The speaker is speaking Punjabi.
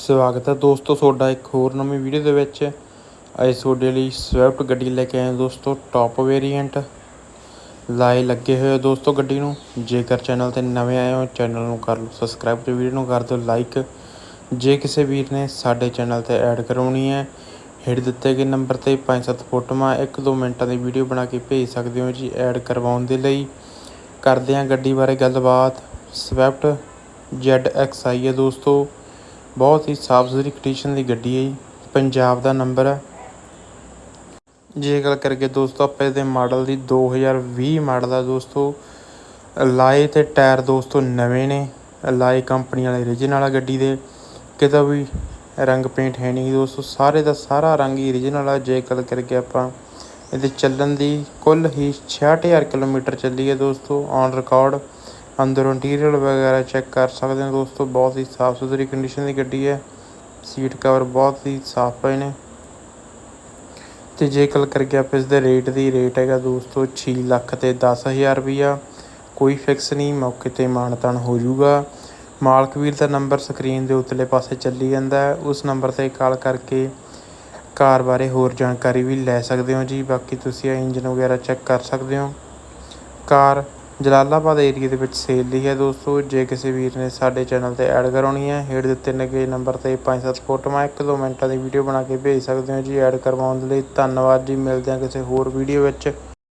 ਸਵਾਗਤ ਹੈ ਦੋਸਤੋ, ਤੁਹਾਡਾ ਇੱਕ ਹੋਰ ਨਵੀਂ ਵੀਡੀਓ ਦੇ ਵਿੱਚ। ਅੱਜ ਤੁਹਾਡੇ ਲਈ ਸਵਿਫਟ ਗੱਡੀ ਲੈ ਕੇ ਆਏ ਦੋਸਤੋ ਟੌਪ ਵੇਰੀਐਂਟ ਲਾਏ ਲੱਗੇ ਹੋਏ ਆ ਦੋਸਤੋ ਗੱਡੀ ਨੂੰ। ਜੇਕਰ ਚੈਨਲ ਤੇ ਨਵੇਂ ਆਏ ਹੋ ਚੈਨਲ ਨੂੰ ਕਰ ਲਓ ਸਬਸਕ੍ਰਾਈਬ ਤੇ ਵੀਡੀਓ ਨੂੰ ਕਰ ਦਿਓ ਲਾਈਕ ਜੇ ਕਿਸੇ ਵੀਰ ਨੇ ਸਾਡੇ ਚੈਨਲ ਤੇ ਐਡ ਕਰਵਾਉਣੀ ਹੈ ਹੇਠ ਦਿੱਤੇ ਗਏ ਨੰਬਰ ਤੇ 5-7 ਫੋਟੋਆਂ 1-2 ਮਿੰਟਾਂ ਦੀ ਵੀਡੀਓ ਬਣਾ ਕੇ ਭੇਜ ਸਕਦੇ ਹੋ ਜੀ ਐਡ ਕਰਵਾਉਣ ਦੇ ਲਈ। ਕਰਦੇ ਹਾਂ ਗੱਡੀ ਬਾਰੇ ਗੱਲਬਾਤ। ਸਵਿਫਟ ZXi ਹੈ ਦੋਸਤੋ। ਬਹੁਤ ਹੀ ਸਾਫ਼ ਸੁਥਰੀ ਕੰਡੀਸ਼ਨ ਦੀ ਗੱਡੀ ਹੈ ਜੀ। ਪੰਜਾਬ ਦਾ ਨੰਬਰ ਹੈ। ਜੇ ਗੱਲ ਕਰਕੇ ਦੋਸਤੋ ਆਪਾਂ ਇਹਦੇ ਮਾਡਲ ਦੀ 2020 ਮਾਡਲ ਆ ਦੋਸਤੋ ਲਾਏ ਤੇ ਟਾਇਰ ਦੋਸਤੋ ਨਵੇਂ ਨੇ। ਲਾਏ ਕੰਪਨੀ ਵਾਲੇ origignal ਆ ਗੱਡੀ ਦੇ। ਕਿਤੇ ਵੀ ਰੰਗ ਪੇਂਟ ਹੈ ਨਹੀਂ ਦੋਸਤੋ, ਸਾਰੇ ਦਾ ਸਾਰਾ ਰੰਗ ਹੀ origignal ਆ। ਜੇ ਗੱਲ ਕਰਕੇ ਆਪਾਂ ਇਹਦੇ ਚੱਲਣ ਦੀ, ਕੁੱਲ ਹੀ 66000 ਕਿਲੋਮੀਟਰ ਚੱਲੀ ਹੈ ਦੋਸਤੋ ਔਨ ਰਿਕਾਰਡ ਅੰਦਰੋਂ ਇੰਟੀਰੀਅਰ ਵਗੈਰਾ ਚੈੱਕ ਕਰ ਸਕਦੇ ਹੋ ਦੋਸਤੋ, ਬਹੁਤ ਹੀ ਸਾਫ਼ ਸੁਥਰੀ ਕੰਡੀਸ਼ਨ ਦੀ ਗੱਡੀ ਹੈ। ਸੀਟ ਕਵਰ ਬਹੁਤ ਹੀ ਸਾਫ਼ ਪਏ ਨੇ। ਤੇ ਜੇ ਗੱਲ ਕਰਕੇ ਆਪਾਂ ਇਸ ਦੇ ਰੇਟ ਦੀ ਰੇਟ ਹੈਗਾ ਦੋਸਤੋ 6 ਲੱਖ ਤੇ 10000 ਰੁਪਈਆ। ਕੋਈ ਫਿਕਸ ਨਹੀਂ, ਮੌਕੇ ਤੇ ਮਾਨਤਾਨ ਹੋ ਜਾਊਗਾ। ਮਾਲਕ ਵੀਰ ਦਾ ਨੰਬਰ ਸਕਰੀਨ ਦੇ ਉਤਲੇ ਪਾਸੇ ਚੱਲੀ ਜਾਂਦਾ ਹੈ। ਉਸ ਨੰਬਰ ਤੇ ਕਾਲ ਕਰਕੇ ਕਾਰ ਬਾਰੇ ਹੋਰ ਜਾਣਕਾਰੀ ਵੀ ਲੈ ਸਕਦੇ ਹੋ ਜੀ। ਬਾਕੀ ਤੁਸੀਂ ਇੰਜਨ ਵਗੈਰਾ ਚੈੱਕ ਕਰ ਸਕਦੇ ਹੋ। ਕਾਰ ਜਲਾਲਾਬਾਦ ਏਰੀਏ ਦੇ ਵਿੱਚ ਸੇਲ ਲਈ ਹੈ ਦੋਸਤੋ। ਜੇ ਕਿਸੇ ਵੀਰ ਨੇ ਸਾਡੇ ਚੈਨਲ ਤੇ ਐਡ ਕਰਾਉਣੀ ਹੈ, ਹੇਠ ਦਿੱਤੇ ਲੱਗੇ ਨੰਬਰ ਤੇ 5-7 ਫੋਟੋਆਂ 1-2 ਮਿੰਟਾਂ ਦੀ ਵੀਡੀਓ ਬਣਾ ਕੇ ਭੇਜ ਸਕਦੇ ਹੋ ਜੀ। ਐਡ ਕਰਵਾਉਣ ਦੇ ਲਈ ਧੰਨਵਾਦ ਜੀ। ਮਿਲਦੇ ਹਾਂ ਕਿਸੇ ਹੋਰ ਵੀਡੀਓ ਵਿੱਚ।